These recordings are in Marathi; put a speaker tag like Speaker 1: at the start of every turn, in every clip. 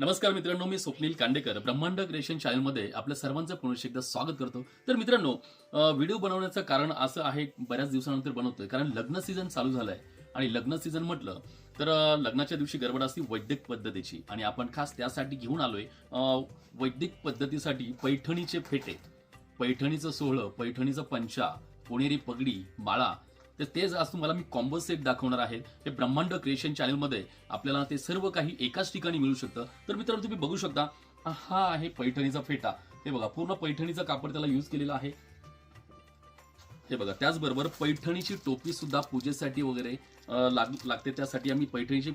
Speaker 1: नमस्कार मित्रांनो मी स्वप्नील कांडेकर. ब्रह्मांड क्रिएशन चॅनलमध्ये आपल्या सर्वांचं पुनश्च एकदा स्वागत करतो. तर मित्रांनो व्हिडिओ बनवण्याचं कारण असं आहे बऱ्याच दिवसानंतर बनवतोय कारण लग्न सीझन चालू झालंय. आणि लग्न सीझन म्हटलं तर लग्नाच्या दिवशी गडबड असती वैदिक पद्धतीची. आणि आपण खास त्यासाठी घेऊन आलोय वैद्यक वैदिक पद्धतीसाठी पैठणीचे फेटे. पैठणीचं सोहळं पैठणीचं पंचा पुणेरी पगडी माळा तर तेच आज तुम्हाला मी कॉम्बो सेट दाखवणार आहे हे ब्रह्मांड क्रिएशन चॅनलमध्ये आपल्याला ते सर्व काही एकाच ठिकाणी मिळू शकतं. तर मित्रांनो तुम्ही बघू शकता हा आहे पैठणीचा फेटा. हे बघा पूर्ण पैठणीचा कापड त्याला यूज केलेला आहे. हे बघा त्याचबरोबर पैठणीची टोपी सुद्धा पूजेसाठी वगैरे लाग लागते. त्यासाठी आम्ही पैठणीची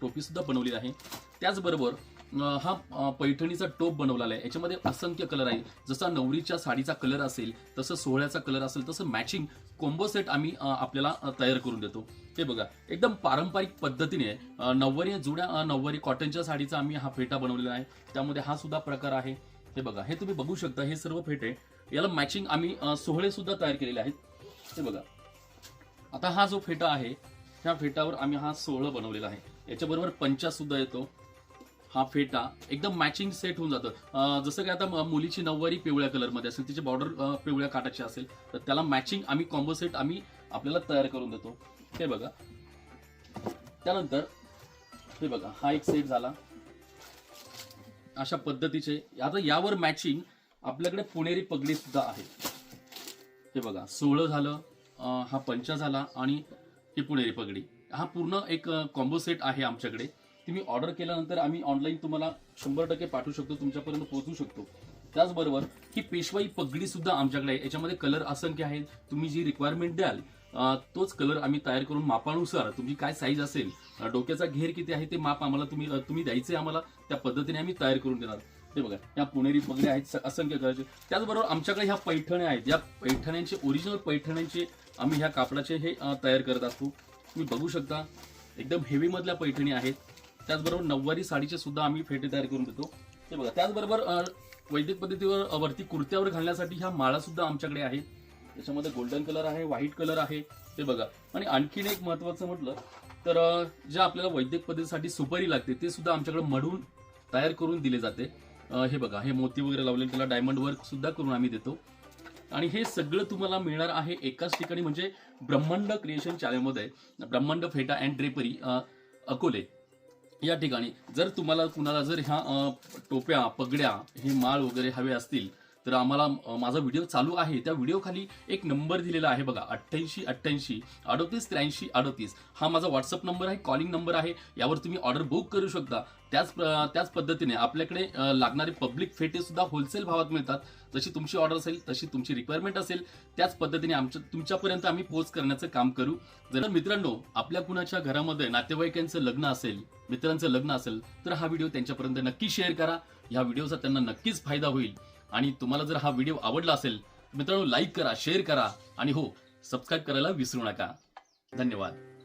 Speaker 1: टोपी सुद्धा बनवलेली आहे. त्याचबरोबर हा पैठणीचा टोप बनवलेला आहे. याच्यामध्ये असंख्य कलर आहे. जसा नवरीच्या साडीचा कलर असेल तसं सोहळ्याचा कलर असेल तसं मॅचिंग कोंबो सेट आम्ही आपल्याला तयार करून देतो. हे बघा एकदम पारंपरिक पद्धतीने नववारी जुड्या जुन्या नऊवारी कॉटनच्या साडीचा आम्ही हा फेटा बनवलेला आहे. त्यामध्ये हा सुद्धा प्रकार आहे. हे बघा हे तुम्ही बघू शकता हे सर्व फेटे याला मॅचिंग आम्ही सोहळे सुद्धा तयार केलेले आहेत. हे बघा आता हा जो फेटा आहे ह्या फेटावर आम्ही हा सोहळा बनवलेला आहे. याच्याबरोबर पंचा सुद्धा येतो. हा फेटा एकदम मॅचिंग सेट होऊन जातं. जसं की आता मुलीची नऊवारी पिवळ्या कलरमध्ये असेल तिची बॉर्डर पिवळ्या काटाची असेल तर त्याला मॅचिंग आम्ही कॉम्बो सेट आम्ही आपल्याला तयार करून देतो. हे बघा. त्यानंतर हे बघा हा एक सेट झाला. अशा पद्धतीचे आता यावर मॅचिंग आपल्याकडे पुणेरी पगडी सुद्धा आहे. हे बघा सोहळं झालं हा पंचा झाला आणि ही पुणेरी पगडी. हा पूर्ण एक कॉम्बो सेट आहे आमच्याकडे. तुम्ही ऑर्डर केल्यानंतर आम्ही ऑनलाईन तुम्हाला शंभर टक्के पाठवू शकतो तुमच्यापर्यंत पोहोचू शकतो. त्याचबरोबर ही पेशवाई पगडी सुद्धा आमच्याकडे आहे. याच्यामध्ये कलर असंख्य आहेत. तुम्ही जी रिक्वायरमेंट द्याल तोच कलर आम्ही तयार करून मापानुसार तुमची काय साईज असेल डोक्याचा घेर किती आहे ते माप आम्हाला तुम्ही तुम्ही द्यायचे आम्हाला. त्या पद्धतीने आम्ही तयार करून देणार. हे बघा या पुणेरी पगड्या आहेत असंख्य कलरचे त्याचबरोबर आमच्याकडे ह्या पैठण्या आहेत. या पैठण्यांचे ओरिजिनल पैठण्यांचे आम्ही ह्या कापडाचे हे तयार करत असतो. तुम्ही बघू शकता एकदम हेवी मधल्या पैठणी आहेत. त्याचबरोबर नऊवारी साडीचे सुद्धा आम्ही फेटे तयार करून देतो. हे बघा त्याचबरोबर वैदिक पद्धतीवर वरती कुर्त्यावर घालण्यासाठी ह्या माळा सुद्धा आमच्याकडे आहेत. त्याच्यामध्ये गोल्डन कलर आहे व्हाईट कलर आहे ते बघा. आणि आणखीन एक महत्वाचं म्हटलं तर जे आपल्याला वैदिक पद्धतीसाठी सुपारी लागते ते सुद्धा आमच्याकडे मढून तयार करून दिले जाते. हे बघा हे मोती वगैरे लावलेले त्याला डायमंड वर्क सुद्धा करून आम्ही देतो. आणि हे सगळं तुम्हाला मिळणार आहे एकाच ठिकाणी म्हणजे ब्रह्मांड क्रिएशन चॅनलमध्ये ब्रह्मांड फेटा अँड ड्रेपरी अकोले. या ठिकाणी जर तुम्हाला कुणाला जर ह्या टोप्या पगड्या हे माळ वगैरे हवे असतील तर आम्हाला माझा व्हिडिओ चालू आहे. त्या व्हिडिओखाली एक नंबर दिलेला आहे बघा अठ्ठ्याऐंशी अठ्ठ्याऐंशी अडतीस त्र्याऐंशी अडतीस. हा माझा व्हॉट्सअप नंबर आहे कॉलिंग नंबर आहे. यावर तुम्ही ऑर्डर बुक करू शकता. त्याच त्याच पद्धतीने आपल्याकडे लागणारे पब्लिक फेटे सुद्धा होलसेल भावात मिळतात. जशी तुमची ऑर्डर असेल तशी तुमची रिक्वायरमेंट असेल. त्याच पद्धतीने आमच्या तुमच्यापर्यंत आम्ही पोच करण्याचं काम करू. जर मित्रांनो आपल्या कुणाच्या घरामध्ये नातेवाईकांचं लग्न असेल मित्रांचं लग्न असेल तर हा व्हिडिओ त्यांच्यापर्यंत नक्की शेअर करा. या व्हिडिओचा त्यांना नक्कीच फायदा होईल. आणि तुम्हाला जर हा व्हिडिओ आवडला असेल तर मित्रांनो लाईक करा शेअर करा आणि हो सबस्क्राईब करायला विसरू नका. धन्यवाद.